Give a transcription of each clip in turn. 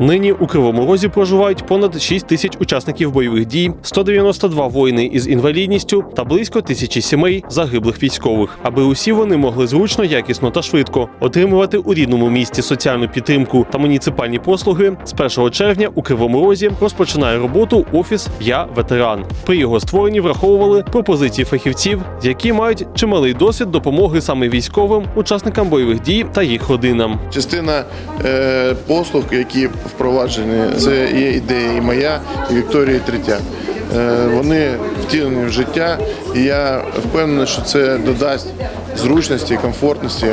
Нині у Кривому Розі проживають понад 6 тисяч учасників бойових дій, 192 воїни із інвалідністю та близько тисячі сімей загиблих військових, аби усі вони могли зручно, якісно та швидко отримувати у рідному місті соціальну підтримку та муніципальні послуги. З 1 червня у Кривому Розі розпочинає роботу офіс Я ветеран. При його створенні враховували пропозиції фахівців, які мають чималий досвід допомоги саме військовим, учасникам бойових дій та їх родинам. Частина е, послуг, які впроваджені, це є ідея і моя, і Вікторії Третяк. Е, вони втілені в життя, і я впевнений, що це додасть зручності, комфортності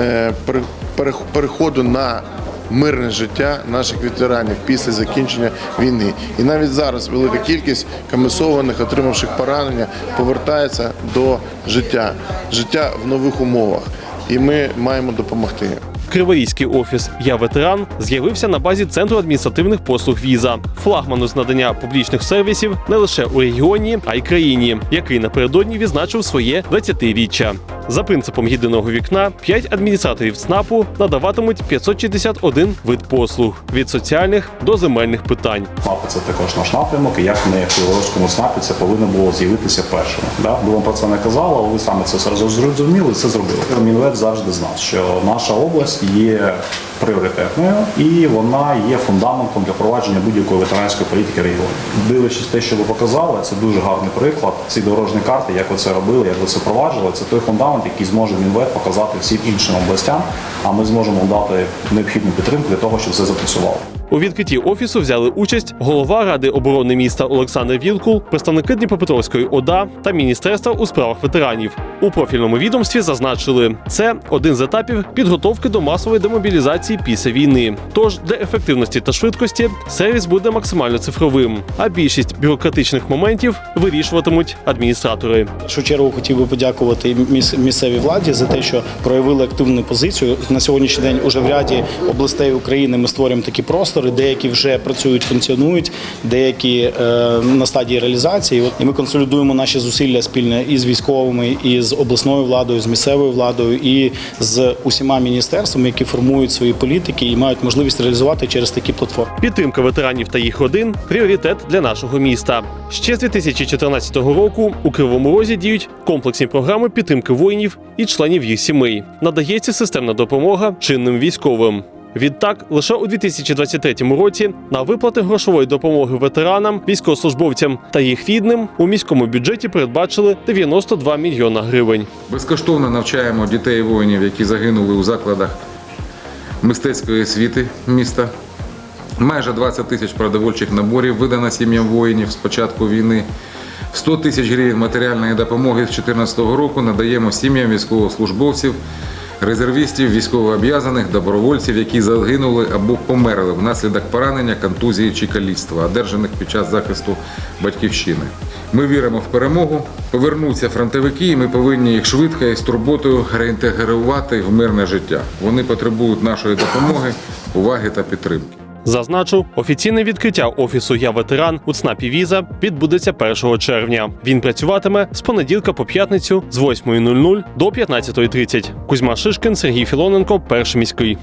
е, пере- перех- переходу на мирне життя наших ветеранів після закінчення війни. І навіть зараз велика кількість комісованих, отримавших поранення, повертається до життя, життя в нових умовах. І ми маємо допомогти. Криворізький офіс Я ветеран з'явився на базі центру адміністративних послуг віза, флагману з надання публічних сервісів не лише у регіоні, а й країні, який напередодні відзначив своє 20-річчя. За принципом єдиного вікна, 5 адміністраторів ЦНАПу надаватимуть 561 вид послуг від соціальних до земельних питань. СНАПи це також наш напрямок, і як ми в Криворізькому СНАПі це повинно було з'явитися першим. Да? Ми вам про це не казали, але ви саме це зрозуміли і це зробили. Мінвет завжди знав, що наша область є пріоритетною і вона є фундаментом для провадження будь-якої ветеранської політики регіону. Дивлячись те, що ви показали, це дуже гарний приклад. Ці дорожні карти, як ви це робили, як ви це проваджували, це той фундамент, який зможе Мінвет показати всім іншим областям. А ми зможемо дати необхідну підтримку для того, щоб все запрацювало. У відкритті офісу взяли участь голова ради оборони міста Олександр Вілкул, представники Дніпропетровської ОДА та Міністерства у справах ветеранів. У профільному відомстві зазначили, це один з етапів підготовки до масової демобілізації після війни. Тож для ефективності та швидкості сервіс буде максимально цифровим, а більшість бюрократичних моментів вирішуватимуть адміністратори. В чергу хотів би подякувати міс- місцевій владі за те, що проявили активну позицію. На сьогоднішній день уже в ряді областей України ми створюємо такі простори. Деякі вже працюють, функціонують, деякі е, на стадії реалізації. І ми консолідуємо наші зусилля спільно і з військовими, і з обласною владою, з місцевою владою, і з усіма міністерствами, які формують свої політики і мають можливість реалізувати через такі платформи. Підтримка ветеранів та їх родин пріоритет для нашого міста. Ще з 2014 року у Кривому Розі діють комплексні програми підтримки воїнів і членів їх сімей. Надається системна допомога чинним військовим. Відтак, лише у 2023 році на виплати грошової допомоги ветеранам, військовослужбовцям та їх рідним у міському бюджеті передбачили 92 мільйона гривень. Безкоштовно навчаємо дітей воїнів, які загинули у закладах мистецької освіти міста. Майже 20 тисяч продовольчих наборів видано сім'ям воїнів з початку війни. 100 тисяч гривень матеріальної допомоги з 2014 року надаємо сім'ям військовослужбовців, резервістів, військовооб'язаних, добровольців, які загинули або померли внаслідок поранення, контузії чи каліцтва, одержаних під час захисту батьківщини. Ми віримо в перемогу. Повернуться фронтовики, і ми повинні їх швидко і з турботою реінтегрувати в мирне життя. Вони потребують нашої допомоги, уваги та підтримки. Зазначу, офіційне відкриття офісу Я ветеран у ЦНАПі Віза відбудеться 1 червня. Він працюватиме з понеділка по п'ятницю з 8.00 до 15.30. Кузьма Шишкин, Сергій Філоненко, перший міський.